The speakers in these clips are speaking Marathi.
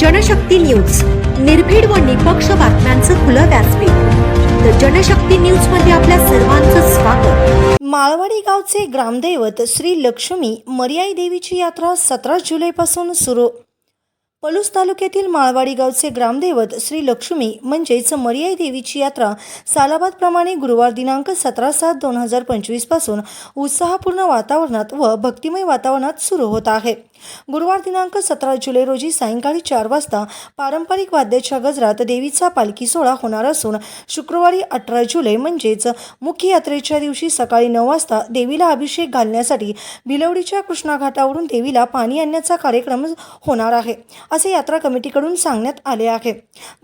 जनशक्ती न्यूज. निर्भीड व निपक्ष बातम्यांचं खुलं व्यासपीठ. तर जनशक्ती न्यूजमध्ये आपल्या सर्वांचं स्वागत. माळवाडी गावचे ग्रामदैवत श्री लक्ष्मी मर्याई देवीची यात्रा सतरा जुलैपासून सुरू पलूस तालुक्यातील माळवाडी गावचे ग्रामदैवत श्री लक्ष्मी म्हणजेच मर्याई देवीची यात्रा सालाबादप्रमाणे गुरुवार दिनांक सतरा सात दोन हजार पंचवीसपासून उत्साहपूर्ण वातावरणात व भक्तिमय वातावरणात सुरू होत आहे. गुरुवार दिनांक सतरा जुलै रोजी सायंकाळी चार वाजता पारंपरिक वाद्याच्या गजरात देवीचा पालखी सोहळा होणार असून शुक्रवारी अठरा जुलै म्हणजेच मुख्य यात्रेच्या दिवशी सकाळी नऊ वाजता देवीला अभिषेक घालण्यासाठी भिलवडीच्या कृष्णा घाटावरून देवीला पाणी आणण्याचा कार्यक्रम होणार आहे. असे यात्रा कमिटीकडून सांगण्यात आले आहे.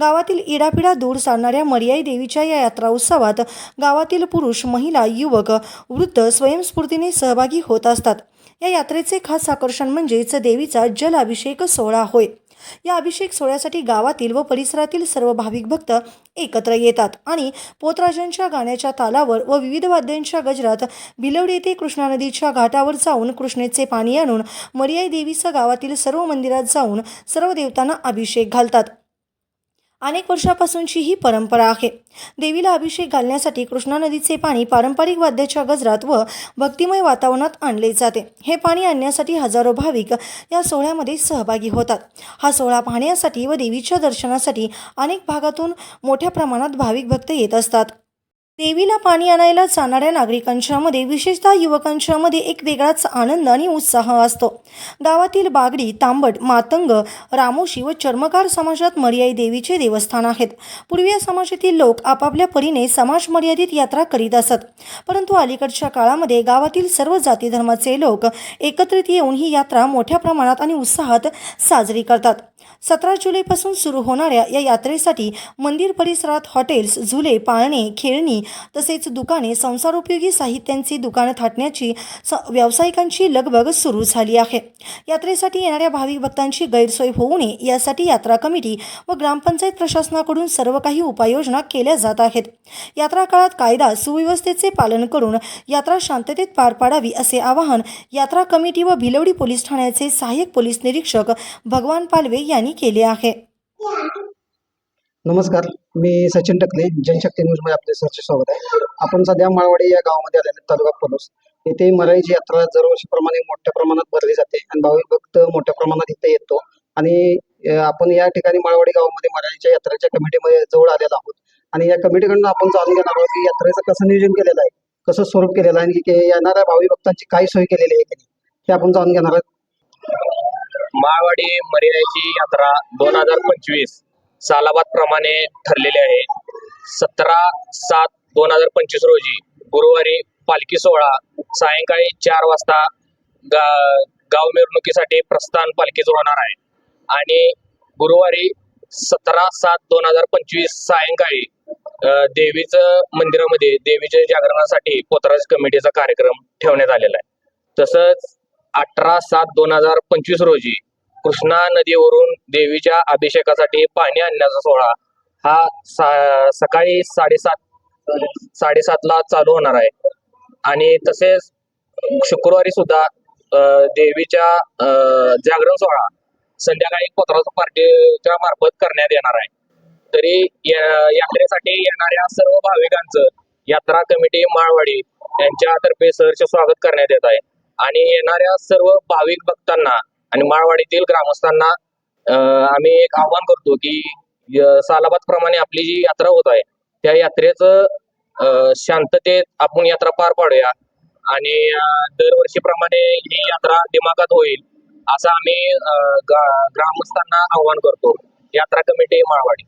गावातील इडापिडा दूर सारणाऱ्या मर्याई देवीच्या या यात्रा उत्सवात गावातील पुरुष महिला युवक वृद्ध स्वयंस्फूर्तीने सहभागी होत असतात. या यात्रेचे खास आकर्षण म्हणजेच देवीचा जल अभिषेक सोहळा होय. या अभिषेक सोहळ्यासाठी गावातील व परिसरातील सर्व भाविक भक्त एकत्र येतात आणि पोतराजांच्या गाण्याच्या तालावर व विविध वाद्यांच्या गजरात बिलवडी येथे कृष्णा नदीच्या घाटावर जाऊन कृष्णेचे पाणी आणून मर्याई देवीचं गावातील सर्व मंदिरात जाऊन सर्व देवतांना अभिषेक घालतात. अनेक वर्षापासूनची ही परंपरा आहे. देवीला अभिषेक घालण्यासाठी कृष्णा नदीचे पाणी पारंपरिक वाद्याच्या गजरात व भक्तिमय वातावरणात आणले जाते. हे पाणी आणण्यासाठी हजारो भाविक या सोहळ्यामध्ये सहभागी होतात. हा सोहळा पाहण्यासाठी व देवीच्या दर्शनासाठी अनेक भागातून मोठ्या प्रमाणात भाविक भक्त येत असतात. देवीला पाणी आणायला जाणाऱ्या नागरिकांच्यामध्ये विशेषतः युवकांच्यामध्ये एक वेगळाच आनंद आणि उत्साह असतो. गावातील बागडी तांबट मातंग रामोशी व चर्मकार समाजात मर्याई देवीचे देवस्थान आहेत. पूर्वी या समाजातील लोक आपापल्या परीने समाज मर्यादित यात्रा करीत असत. परंतु अलीकडच्या काळामध्ये गावातील सर्व जाती धर्माचे लोक एकत्रित येऊन ही यात्रा मोठ्या प्रमाणात आणि उत्साहात साजरी करतात. सतरा जुलैपासून सुरू होणाऱ्या या यात्रेसाठी मंदिर परिसरात हॉटेल्स झुले पाळणे खेळणी तसेच दुकाने संसारोपयोगी साहित्यांची दुकानं थाटण्याची स व्यावसायिकांची लगबग सुरू झाली आहे. यात्रेसाठी येणाऱ्या भाविक भक्तांची गैरसोय होऊ नये यासाठी यात्रा कमिटी व ग्रामपंचायत प्रशासनाकडून सर्व काही उपाययोजना केल्या जात आहेत. यात्रा काळात कायदा सुव्यवस्थेचे पालन करून यात्रा शांततेत पार पाडावी असे आवाहन यात्रा कमिटी व भिलवडी पोलीस ठाण्याचे सहाय्यक पोलीस निरीक्षक भगवान पालवे यांनी केले आहे. नमस्कार मी सचिन टकले जनशक्ती न्यूजमध्ये आपले सरचे स्वागत आहे. आपण सध्या माळवाडी या गावामध्ये आलेले तालुका पलूस. येथे मराईची यात्रा दरवर्षीप्रमाणे मोठ्या प्रमाणात भरली जाते आणि भाविक भक्त मोठ्या प्रमाणात इथे येतो. आणि आपण या ठिकाणी माळवाडी गावामध्ये मराठीच्या यात्रेच्या कमिटीमध्ये जवळ आलेलो आहोत. आणि या कमिटीकडून आपण जाणून घेणार आहोत की यात्रेचं कसं नियोजन केलेलं आहे कसं स्वरूप केलेलं आहे आणि येणाऱ्या भाविक भक्तांची काय सोय केलेली आहे की नाही हे आपण जाणून घेणार आहोत. माळवाडी मर्यादेची यात्रा दोन हजार पंचवीस सालाबाद प्रमाणे ठरलेली आहे. सतरा सात दोन हजार पंचवीस रोजी गुरुवारी पालखी सोहळा सायंकाळी चार वाजता गा गाव मिरवणुकीसाठी प्रस्थान पालखीचं होणार आहे. आणि गुरुवारी सतरा सात दोन हजार पंचवीस सायंकाळी देवीचं मंदिरामध्ये देवीच्या जागरणासाठी पोतराज कमिटीचा कार्यक्रम ठेवण्यात आलेला आहे. तसंच अठरा सात दोन हजार पंचवीस रोजी कृष्णा नदीवरून देवीच्या अभिषेकासाठी पाणी आणण्याचा सोहळा हा सकाळी साडेसात साडेसातला चालू होणार आहे. आणि तसेच शुक्रवारी सुद्धा देवीच्या जागरण सोहळा संध्याकाळी पोतराज पार्टीच्या मार्फत करण्यात येणार आहे. तरी यात्रेसाठी येणाऱ्या सर्व भाविकांचं यात्रा कमिटी माळवाडी यांच्यातर्फे सहर्ष स्वागत करण्यात येत आहे. आणि येणाऱ्या सर्व भाविक भक्तांना आणि माळवाडीतील ग्रामस्थांना आम्ही एक आव्हान करतो की सालाबाद प्रमाणे आपली जी यात्रा होत आहे त्या यात्रेचं शांततेत आपण यात्रा पार पाडूया. आणि दरवर्षीप्रमाणे ही यात्रा दिमागात होईल असं आम्ही ग्रामस्थांना आवाहन करतो. यात्रा कमिटी माळवाडी.